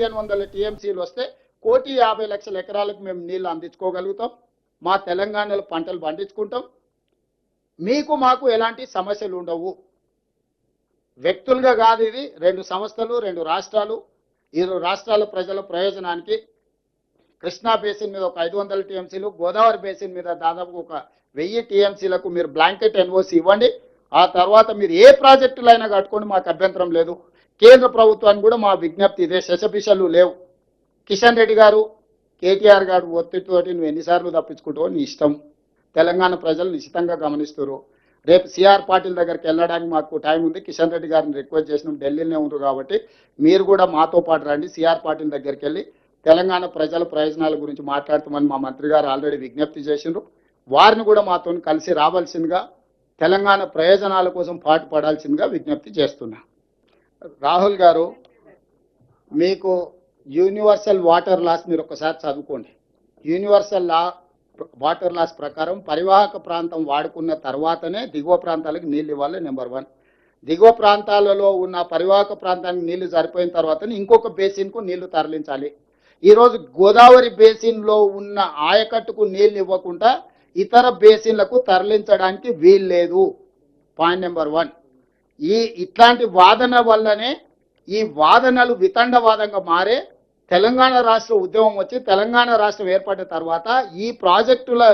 పదిహేను వందల టీఎంసీలు వస్తే కోటి యాభై లక్షల ఎకరాలకు మేము నీళ్ళు అందించుకోగలుగుతాం. మా తెలంగాణలో పంటలు పండించుకుంటాం. మీకు మాకు ఎలాంటి సమస్యలు ఉండవు. వ్యక్తులుగా కాదు ఇది. రెండు సంస్థలు రెండు రాష్ట్రాలు. ఇరు రాష్ట్రాల ప్రజల ప్రయోజనానికి కృష్ణా బేసిన్ మీద ఒక ఐదు వందల టీఎంసీలు గోదావరి బేసిన్ మీద దాదాపు ఒక వెయ్యి టీఎంసీలకు మీరు బ్లాంకెట్ ఎన్ఓసి ఇవ్వండి. ఆ తర్వాత మీరు ఏ ప్రాజెక్టులైనా కట్టుకోండి మాకు అభ్యంతరం లేదు. కేంద్ర ప్రభుత్వాన్ని కూడా మా విజ్ఞప్తి ఇదే శశపిశలు లేవు. కిషన్ రెడ్డి గారు కేటీఆర్ గారు ఒత్తిడితోటి నువ్వు ఎన్నిసార్లు తప్పించుకుంటావో నీ ఇష్టం. తెలంగాణ ప్రజలు నిశ్చితంగా గమనిస్తారు రేపు సిఆర్ పాటిల్ దగ్గరికి వెళ్ళడానికి మాకు టైం ఉంది. కిషన్ రెడ్డి గారిని రిక్వెస్ట్ చేసినాం. ఢిల్లీలోనే ఉంటారు కాబట్టి మీరు కూడా మాతో పాటు రండి. సిఆర్ పాటిల్ దగ్గరికి వెళ్ళి తెలంగాణ ప్రజల ప్రయోజనాల గురించి మాట్లాడుతామని మా మంత్రి గారు ఆల్రెడీ విజ్ఞప్తి చేసిండ్రు. వారిని కూడా మాతో కలిసి రావాల్సిందిగా తెలంగాణ ప్రయోజనాల కోసం పాటు పడాల్సిందిగా విజ్ఞప్తి చేస్తున్నా. రాహుల్ గారు మీకు యూనివర్సల్ వాటర్ లాస్ మీరు ఒకసారి చదువుకోండి. యూనివర్సల్ లా వాటర్ లాస్ ప్రకారం పరివాహక ప్రాంతం వాడుకున్న తర్వాతనే దిగువ ప్రాంతాలకు నీళ్ళు ఇవ్వాలి నెంబర్ వన్ దిగువ ప్రాంతాలలో ఉన్న పరివాహక ప్రాంతానికి నీళ్ళు సరిపోయిన తర్వాతనే ఇంకొక బేసిన్కు నీళ్ళు తరలించాలి. ఈరోజు గోదావరి బేసిన్లో ఉన్న ఆయకట్టుకు నీళ్ళు ఇవ్వకుండా ఇతర బేసిన్లకు తరలించడానికి వీల్లేదు. పాయింట్ నెంబర్ వన్ ఈ ఇట్లాంటి వాదన వల్లనే ఈ వాదనలు వితండవాదంగా మారే తెలంగాణ రాష్ట్ర ఉద్యమం వచ్చి తెలంగాణ రాష్ట్రం ఏర్పడిన తర్వాత ఈ ప్రాజెక్టుల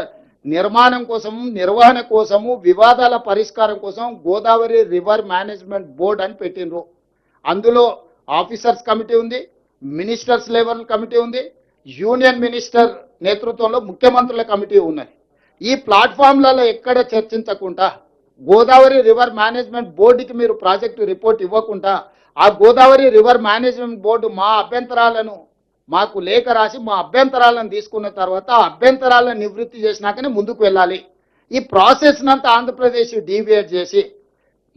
నిర్మాణం కోసము నిర్వహణ కోసము వివాదాల పరిష్కారం కోసం గోదావరి రివర్ మేనేజ్మెంట్ బోర్డ్ అని పెట్టినరు అందులో ఆఫీసర్స్ కమిటీ ఉంది మినిస్టర్స్ లెవెల్ కమిటీ ఉంది యూనియన్ మినిస్టర్ నేతృత్వంలో ముఖ్యమంత్రుల కమిటీ ఉన్నాయి ఈ ప్లాట్ఫామ్లలో ఎక్కడ చర్చించకుండా గోదావరి రివర్ మేనేజ్మెంట్ బోర్డుకి మీరు ప్రాజెక్టు రిపోర్ట్ ఇవ్వకుండా ఆ గోదావరి రివర్ మేనేజ్మెంట్ బోర్డు మా అభ్యంతరాలను మాకు లేఖ రాసి మా అభ్యంతరాలను తీసుకున్న తర్వాత ఆ అభ్యంతరాలను నివృత్తి చేసినాకనే ముందుకు వెళ్ళాలి. ఈ ప్రాసెస్నంతా ఆంధ్రప్రదేశ్ డీవియేట్ చేసి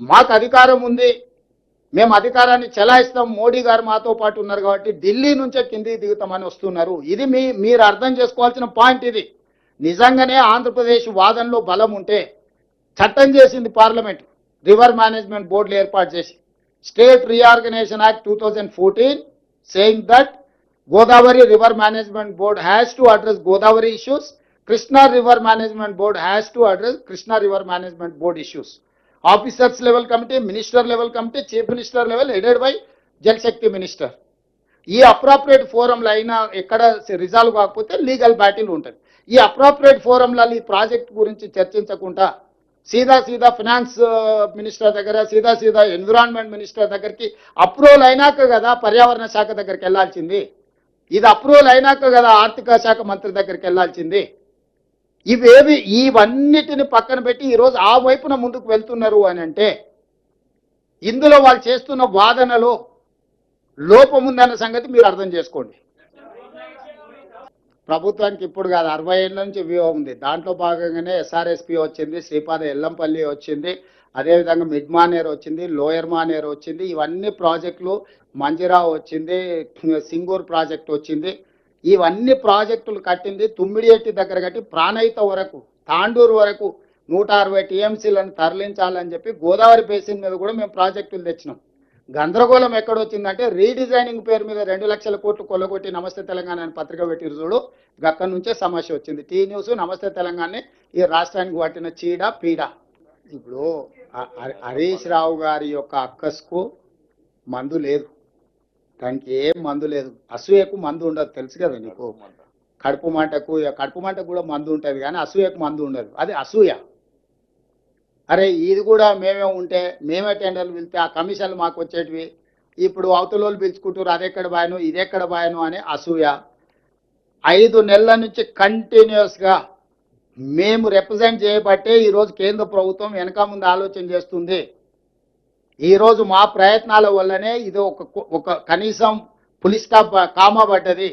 మాకు అధికారం ఉంది మేము అధికారాన్ని చెలాయిస్తాం మోడీ గారు మాతో పాటు ఉన్నారు కాబట్టి ఢిల్లీ నుంచే కిందికి దిగుతామని వస్తున్నారు. ఇది మీ మీరు అర్థం చేసుకోవాల్సిన పాయింట్ ఇది. నిజంగానే ఆంధ్రప్రదేశ్ వాదనలో బలం ఉంటే చట్టం చేసింది పార్లమెంట్. రివర్ మేనేజ్మెంట్ బోర్డులు ఏర్పాటు చేసి. State reorganisation act two thousand fourteen saying that Godavari river management board has to address Godavari issues Krishna river management board has to address Krishna river management board issues officers level committee minister level committee chief minister level headed by Jal Shakti minister ఈ appropriate ఫోరంలో అయినా ఎక్కడ resolve కాకపోతే legal battle ఉంటుంది. ఈ appropriate ఫోరంలలో ఈ project గురించి చర్చించకుండా సీదా సీదా ఫినాన్స్ మినిస్టర్ దగ్గర సీదా సీదా ఎన్విరాన్మెంట్ మినిస్టర్ దగ్గరికి అప్రూవల్ అయినాక కదా పర్యావరణ శాఖ దగ్గరికి వెళ్ళాల్సింది. ఇది అప్రూవల్ అయినాక కదా ఆర్థిక శాఖ మంత్రి దగ్గరికి వెళ్ళాల్సింది. ఇవేవి ఇవన్నిటిని పక్కన పెట్టి ఈరోజు ఆ వైపున ముందుకు వెళ్తున్నారు అని అంటే ఇందులో వాళ్ళు చేస్తున్న వాదనలో లోపముందన్న సంగతి మీరు అర్థం చేసుకోండి. ప్రభుత్వానికి ఇప్పుడు కాదు అరవై ఏళ్ళ నుంచి వ్యూహం ఉంది. దాంట్లో భాగంగానే ఎస్ఆర్ఎస్పి వచ్చింది శ్రీపాద ఎల్లంపల్లి వచ్చింది అదేవిధంగా మిడ్ మానేర్ వచ్చింది లోయర్ మానేర్ వచ్చింది. ఇవన్నీ ప్రాజెక్టులు మంజిరా వచ్చింది సింగూర్ ప్రాజెక్ట్ వచ్చింది. ఇవన్నీ ప్రాజెక్టులు కట్టింది తుమ్మిడిఎట్టి దగ్గర కట్టి ప్రాణహిత వరకు తాండూరు వరకు నూట అరవై టీఎంసీలను తరలించాలని చెప్పి గోదావరి బేసిన్ మీద కూడా మేము ప్రాజెక్టులు తెచ్చినాం. గందరగోళం ఎక్కడొచ్చిందంటే రీడిజైనింగ్ పేరు మీద రెండు లక్షల కోట్లు కొల్లగొట్టి నమస్తే తెలంగాణ అని పత్రిక పెట్టిరు చూడు. గక్కడి నుంచే సమస్య వచ్చింది. టీ న్యూస్ నమస్తే తెలంగాణ ఈ రాష్ట్రానికి పట్టిన చీడ పీడ. ఇప్పుడు హరీష్ రావు గారి యొక్క అక్కస్కు మందు లేదు. దానికి ఏం మందు లేదు. అసూయకు మందు ఉండదు. తెలుసు కదా నీకు? కడుపు మంటకు కడుపు మంటకు కూడా మందు ఉంటుంది కానీ అసూయకు మందు ఉండదు. అది అసూయ. అరే ఇది కూడా మేమే ఉంటే మేమే టెండర్లు పిలిస్తే ఆ కమిషన్లు మాకు వచ్చేటివి. ఇప్పుడు అవతల పిలుచుకుంటారు అదెక్కడ బాయను ఇదెక్కడ బాయను అని అసూయ. ఐదు నెలల నుంచి కంటిన్యూస్గా మేము రిప్రజెంట్ చేయబట్టే ఈరోజు కేంద్ర ప్రభుత్వం వెనక ముందు ఆలోచన చేస్తుంది. ఈరోజు మా ప్రయత్నాల వల్లనే ఇది ఒక ఒక కనీసం పులి స్టాప్ కామబడ్డది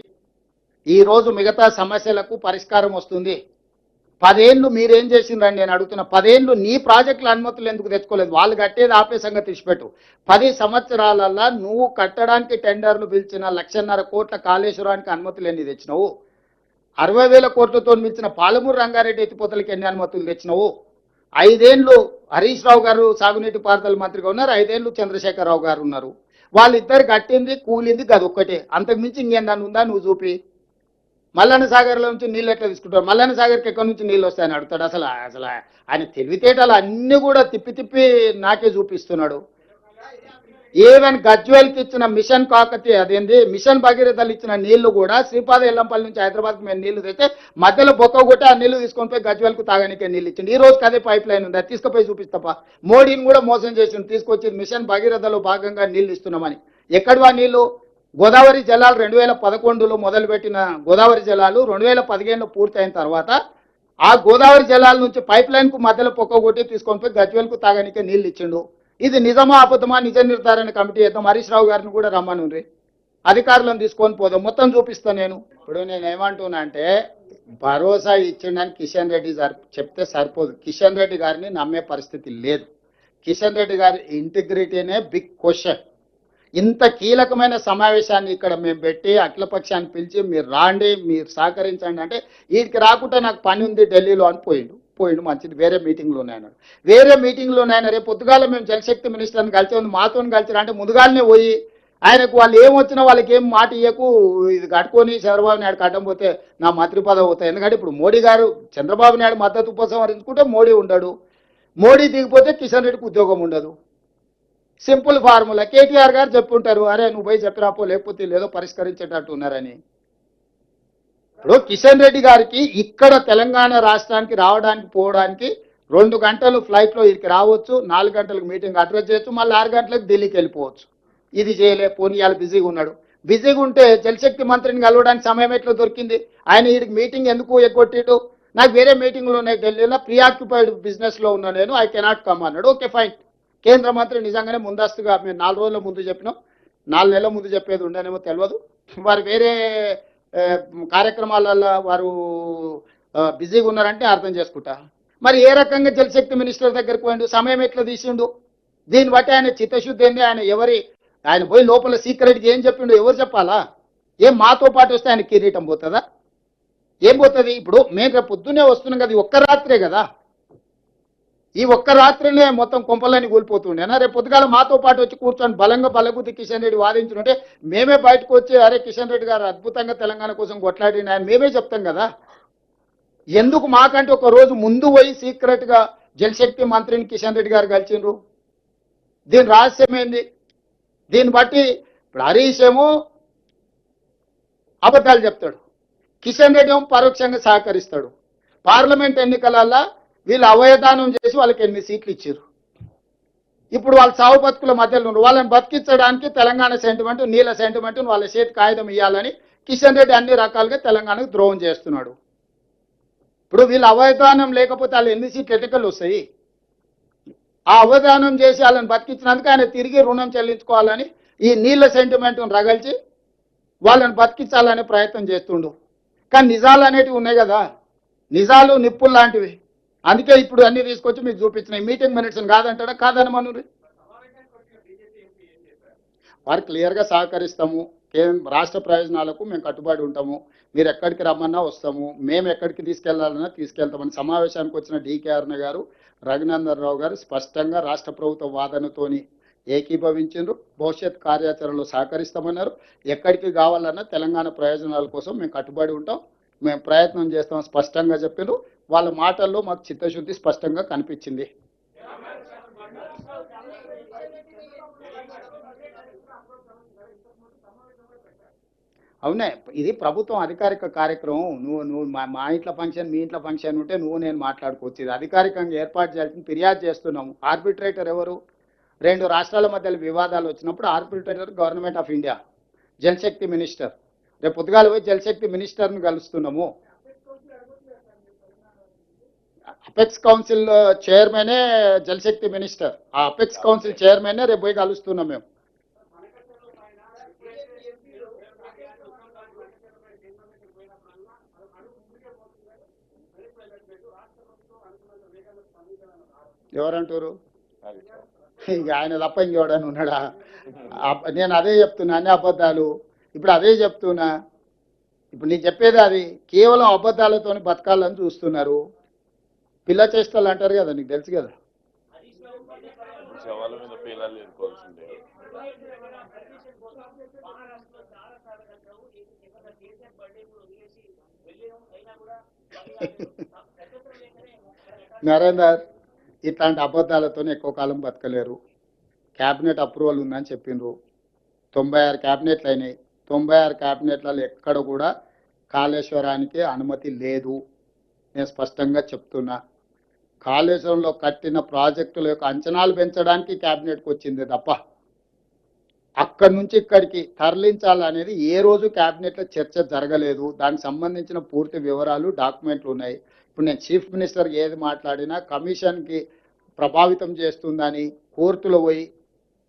ఈరోజు మిగతా సమస్యలకు పరిష్కారం వస్తుంది. పదేళ్ళు మీరేం చేసిండ్రండి? నేను అడుగుతున్నా పదేళ్ళు నీ ప్రాజెక్టుల అనుమతులు ఎందుకు తెచ్చుకోలేదు? వాళ్ళు కట్టేది ఆపే సంగతి తీసిపెట్టు పది సంవత్సరాలల్లా నువ్వు కట్టడానికి టెండర్లు పిలిచిన లక్షన్నర కోట్ల కాళేశ్వరానికి అనుమతులు ఎన్ని తెచ్చినావు? అరవై వేల కోట్లతో పిలిచిన పాలమూరు రంగారెడ్డి ఎత్తిపోతలకి ఎన్ని అనుమతులు తెచ్చినావు? ఐదేండ్లు హరీష్ రావు గారు సాగునీటి పారుదల మంత్రిగా ఉన్నారు. ఐదేళ్ళు చంద్రశేఖరరావు గారు ఉన్నారు. వాళ్ళిద్దరు కట్టింది కూలింది గది ఒక్కటే. అంతకుమించి ఇంకేందని ఉందా? నువ్వు చూపి. మల్లన్న సాగర్లో నుంచి నీళ్ళు ఎట్లా తీసుకుంటారు? మల్లన్న సాగర్కి ఎక్కడి నుంచి నీళ్ళు వస్తాయని అడుగుతాడు. అసలు అసలు ఆయన తెలివితేటలు అన్ని కూడా తిప్పి తిప్పి నాకే చూపిస్తున్నాడు. ఈవెన్ గజ్వేల్కి ఇచ్చిన మిషన్ కాకతి అదేంది? మిషన్ భగీరథలు ఇచ్చిన నీళ్ళు కూడా శ్రీపాద ఎల్లంపల్లి నుంచి హైదరాబాద్కి మేము నీళ్ళు తెస్తే మధ్యలో బొక్క కొట్టి ఆ నీళ్ళు తీసుకొని పోయి గజ్వేల్కు తాగనికే నీళ్ళు ఇచ్చింది ఈ రోజుకి అదే పైప్ లైన్ ఉంది. అది తీసుకుపోయి చూపిస్తాపా. మోడీని కూడా మోసం చేసిండు. తీసుకొచ్చి మిషన్ భగీరథలో భాగంగా నీళ్ళు ఇస్తున్నామని. ఎక్కడవా నీళ్ళు? గోదావరి జలాలు రెండు వేల పదకొండులో మొదలుపెట్టిన గోదావరి జలాలు రెండు వేల పదిహేనులో పూర్తయిన తర్వాత ఆ గోదావరి జలాల నుంచి పైప్ లైన్కు మధ్యలో పొక్క కొట్టి తీసుకొని పోయి గజ్వేల్కు తాగనికే నీళ్ళు ఇచ్చిండు. ఇది నిజమా అబద్ధమా నిజ నిర్ధారణ కమిటీ చేద్దాం హరీష్ రావు గారిని కూడా రమ్మను అధికారులను తీసుకొని పోదాం. మొత్తం చూపిస్తా నేను. ఇప్పుడు నేను ఏమంటున్నా అంటే భరోసా ఇచ్చిండని కిషన్ రెడ్డి గారు చెప్తే సరిపోదు. కిషన్ రెడ్డి గారిని నమ్మే పరిస్థితి లేదు. కిషన్ రెడ్డి గారి ఇంటిగ్రిటీనే బిగ్ క్వశ్చన్ ఇంత కీలకమైన సమావేశాన్ని ఇక్కడ మేము పెట్టి అఖిలపక్షాన్ని పిలిచి మీరు రాండి మీరు సహకరించండి అంటే వీటికి రాకుండా నాకు పని ఉంది ఢిల్లీలో అని పోయిండు. పోయిండు మంచిది. వేరే మీటింగ్లో ఉన్నాయన్నాడు వేరే మీటింగ్లో రేపు పొద్దుగాల మేము జలశక్తి మినిస్టర్ని కలిసి ఉంది మాతో కలిసి అంటే ముందుగాలనే పోయి ఆయనకు వాళ్ళు ఏం వచ్చినా వాళ్ళకి ఏం మాట ఇయ్యకు ఇది కట్టుకొని చంద్రబాబు నాయుడు కట్టం పోతే నా మంత్రి పదవి అవుతాయి ఎందుకంటే ఇప్పుడు మోడీ గారు చంద్రబాబు నాయుడు మద్దతు ఉపసంహరించుకుంటే మోడీ ఉండడు. మోడీ దిగిపోతే కిషన్ రెడ్డికి ఉద్యోగం ఉండదు. Simple formula. కేటీఆర్ గారు చెప్పుంటారు అరే నువ్వు పోయి చెప్పిరాపో లేకపోతే లేదో పరిష్కరించేటట్టు ఉన్నారని. ఇప్పుడు కిషన్ రెడ్డి గారికి ఇక్కడ తెలంగాణ రాష్ట్రానికి రావడానికి పోవడానికి రెండు గంటలు ఫ్లైట్లో ఇక్కడికి రావచ్చు నాలుగు గంటలకు మీటింగ్ అడ్రస్ చేయొచ్చు మళ్ళీ ఆరు గంటలకు ఢిల్లీకి వెళ్ళిపోవచ్చు. ఇది చేయలే పోనీ బిజీగా ఉన్నాడు. బిజీగా ఉంటే జలశక్తి మంత్రిని కలవడానికి సమయం ఎట్లా దొరికింది? ఆయన వీడికి మీటింగ్ ఎందుకు ఎగ్గొట్టిడు నాకు వేరే మీటింగ్లు ఉన్నాయి ఢిల్లీలో ప్రియాక్యుపైడ్ బిజినెస్లో ఉన్నా నేను ఐ కెనాట్ కమ్ అన్నాడు. ఓకే ఫైన్ కేంద్ర మంత్రి నిజంగానే ముందస్తుగా మేము నాలుగు రోజుల ముందు చెప్పినాం. నాలుగు నెలల ముందు చెప్పేది ఉండనేమో తెలియదు వారు వేరే కార్యక్రమాలలో వారు బిజీగా ఉన్నారంటే అర్థం చేసుకుంటా. మరి ఏ రకంగా జలశక్తి మినిస్టర్ దగ్గరికి పోయిండు? సమయం ఎట్లా తీసిండు? దీన్ని బట్టి ఆయన చిత్తశుద్ధి ఏంది? ఆయన ఎవరి ఆయన పోయి లోపల సీక్రెట్గా ఏం చెప్పిండు ఎవరు చెప్పాలా? ఏం మాతో పాటు వస్తే ఆయన కిరీటం పోతుందా? ఏం పోతుంది? ఇప్పుడు మేము రేపు పొద్దున్నే వస్తున్నాం కదా ఒక్క రాత్రే కదా. ఈ ఒక్క రాత్రినే మొత్తం కొంపలని కూలిపోతుండేనా రేపు పొద్దుగాల మాతో పాటు వచ్చి కూర్చొని బలంగా బలగుద్ది కిషన్ రెడ్డి వాదించుంటే మేమే బయటకు వచ్చి అరే కిషన్ రెడ్డి గారు అద్భుతంగా తెలంగాణ కోసం కొట్లాడిన ఆయన. మేమే చెప్తాం కదా. ఎందుకు మాకంటే ఒక రోజు ముందు పోయి సీక్రెట్గా జలశక్తి మంత్రిని కిషన్ రెడ్డి గారు కలిసిండ్రు? దీని రహస్యం ఏంది? దీన్ని బట్టి ఇప్పుడు హరీష్ ఏమో అబద్ధాలు చెప్తాడు. కిషన్ రెడ్డి ఏమో పరోక్షంగా సహకరిస్తాడు. పార్లమెంట్ ఎన్నికలల్లో వీళ్ళు అవయదానం చేసి వాళ్ళకి ఎన్ని సీట్లు ఇచ్చారు? ఇప్పుడు వాళ్ళ సావు బతుకుల మధ్యలో ఉన్నారు వాళ్ళని బతికించడానికి తెలంగాణ సెంటిమెంట్ నీళ్ళ సెంటిమెంట్ వాళ్ళ చేతికి ఆయుధం ఇవ్వాలని కిషన్ రెడ్డి అన్ని రకాలుగా తెలంగాణకు ద్రోహం చేస్తున్నాడు. ఇప్పుడు వీళ్ళు అవయదానం లేకపోతే వాళ్ళు ఎన్ని సీట్లు ఎన్నికలు వస్తాయి? ఆ అవధానం చేసి వాళ్ళని బతికించినందుకు ఆయన తిరిగి రుణం చెల్లించుకోవాలని ఈ నీళ్ళ సెంటిమెంట్ను రగల్చి వాళ్ళని బతికించాలనే ప్రయత్నం చేస్తుండు. కానీ నిజాలు అనేటివి ఉన్నాయి కదా. నిజాలు నిప్పులు లాంటివి. అందుకే ఇప్పుడు అన్ని తీసుకొచ్చి మీకు చూపించిన మీటింగ్ మినిట్స్ కాదంటాడా? కాదని మనురి. వారు క్లియర్గా సహకరిస్తాము. రాష్ట్ర ప్రయోజనాలకు మేము కట్టుబడి ఉంటాము. మీరు ఎక్కడికి రమ్మన్నా వస్తాము. మేము ఎక్కడికి తీసుకెళ్ళాలన్నా తీసుకెళ్తామని సమావేశానికి వచ్చిన డీకే అరుణ గారు రఘునందన్ రావు గారు స్పష్టంగా రాష్ట్ర ప్రభుత్వ వాదనతోని ఏకీభవించారు భవిష్యత్ కార్యాచరణలో సహకరిస్తామన్నారు. ఎక్కడికి కావాలన్నా తెలంగాణ ప్రయోజనాల కోసం మేము కట్టుబడి ఉంటాం. మేము ప్రయత్నం చేస్తాం స్పష్టంగా చెప్పారు వాళ్ళ మాటల్లో మాకు చిత్తశుద్ధి స్పష్టంగా కనిపించింది. అవునే ఇది ప్రభుత్వం అధికారిక కార్యక్రమం. నువ్వు నువ్వు మా ఇంట్లో ఫంక్షన్ మీ ఇంట్లో ఫంక్షన్ ఉంటే నువ్వు నేను మాట్లాడుకోవచ్చు ఇది అధికారికంగా ఏర్పాటు చేయాల్సిన ఫిర్యాదు చేస్తున్నాము. ఆర్బిట్రేటర్ ఎవరు? రెండు రాష్ట్రాల మధ్య వివాదాలు వచ్చినప్పుడు arbitrator government of India Jalshakti minister. రేపు పొద్దుగాల పోయి జలశక్తి మినిస్టర్ని కలుస్తున్నాము. అపెక్స్ కౌన్సిల్ చైర్మనే జలశక్తి మినిస్టర్. ఆ అపెక్స్ కౌన్సిల్ చైర్మనే రేపు పోయి కలుస్తున్నాం మేము. ఎవరంటారు? ఇక ఆయన తప్ప ఇంకెవడని ఉన్నాడా? నేను అదే చెప్తున్నా అన్ని అబద్ధాలు. ఇప్పుడు అదే చెప్తున్నా. ఇప్పుడు నేను చెప్పేది అది. కేవలం అబద్ధాలతో బతకాలని చూస్తున్నారు. పిల్ల చేష్టలు అంటారు కదా నీకు తెలుసు కదా. నరేందర్ ఇట్లాంటి అబద్ధాలతోనే ఎక్కువ కాలం బతకలేరు. క్యాబినెట్ అప్రూవల్ ఉందని చెప్పిండ్రు. తొంభై ఆరు క్యాబినెట్లు అయినాయి. తొంభై ఆరు క్యాబినెట్లలో ఎక్కడ కూడా కాళేశ్వరానికి అనుమతి లేదు. నేను స్పష్టంగా చెప్తున్నా. కాళేశ్వరంలో కట్టిన ప్రాజెక్టుల యొక్క అంచనాలు పెంచడానికి క్యాబినెట్కి వచ్చింది తప్ప అక్కడి నుంచి ఇక్కడికి తరలించాలనేది ఏ రోజు క్యాబినెట్లో చర్చ జరగలేదు. దానికి సంబంధించిన పూర్తి వివరాలు డాక్యుమెంట్లు ఉన్నాయి. ఇప్పుడు నేను చీఫ్ మినిస్టర్ ఏది మాట్లాడినా కమిషన్కి ప్రభావితం చేస్తుందని కోర్టులో పోయి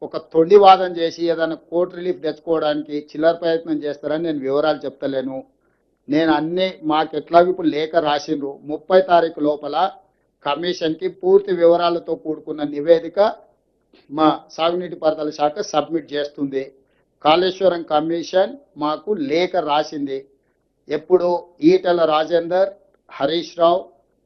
ఒక తొండివాదం చేసి ఏదైనా కోర్టు రిలీఫ్ తెచ్చుకోవడానికి చిల్లర ప్రయత్నం చేస్తారని నేను వివరాలు చెప్తలేను. నేను అన్ని మాకు ఎట్లా ఇప్పుడు లేఖ రాసిండ్రు. ముప్పై తారీఖు లోపల కమిషన్కి పూర్తి వివరాలతో కూడుకున్న నివేదిక మా సాగునీటి పారుదల శాఖ సబ్మిట్ చేస్తుంది. కాళేశ్వరం కమిషన్ మాకు లేఖ రాసింది. ఎప్పుడు ఈటెల రాజేందర్ హరీష్ రావు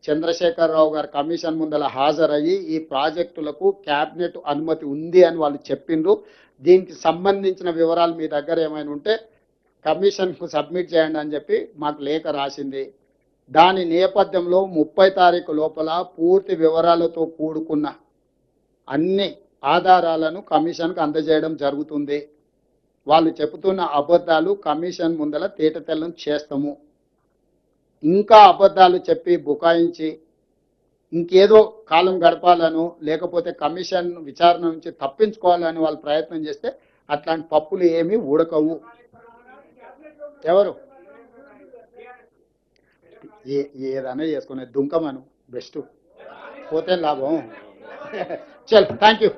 చంద్రశేఖరరావు గారు కమిషన్ ముందల హాజరయ్యి ఈ ప్రాజెక్టులకు క్యాబినెట్ అనుమతి ఉంది అని వాళ్ళు చెప్పిండ్రు. దీనికి సంబంధించిన వివరాలు మీ దగ్గర ఏమైనా ఉంటే కమిషన్కు సబ్మిట్ చేయండి అని చెప్పి మాకు లేఖ రాసింది. దాని నేపథ్యంలో ముప్పై తారీఖు లోపల పూర్తి వివరాలతో కూడుకున్న అన్ని ఆధారాలను కమిషన్కు అందజేయడం జరుగుతుంది. వాళ్ళు చెబుతున్న అబద్ధాలు కమిషన్ ముందల తేటతెల్లం చేస్తాము. ఇంకా అబద్ధాలు చెప్పి బుకాయించి ఇంకేదో కాలం గడపాలను లేకపోతే కమిషన్ విచారణ నుంచి తప్పించుకోవాలని వాళ్ళు ప్రయత్నం చేస్తే అట్లాంటి పప్పులు ఏమీ ఉడకవు. ఎవరు? ఏ ఏదైనా చేసుకునే దుంకమను బెస్ట్ పోతే లాభం? చల్ థ్యాంక్ యూ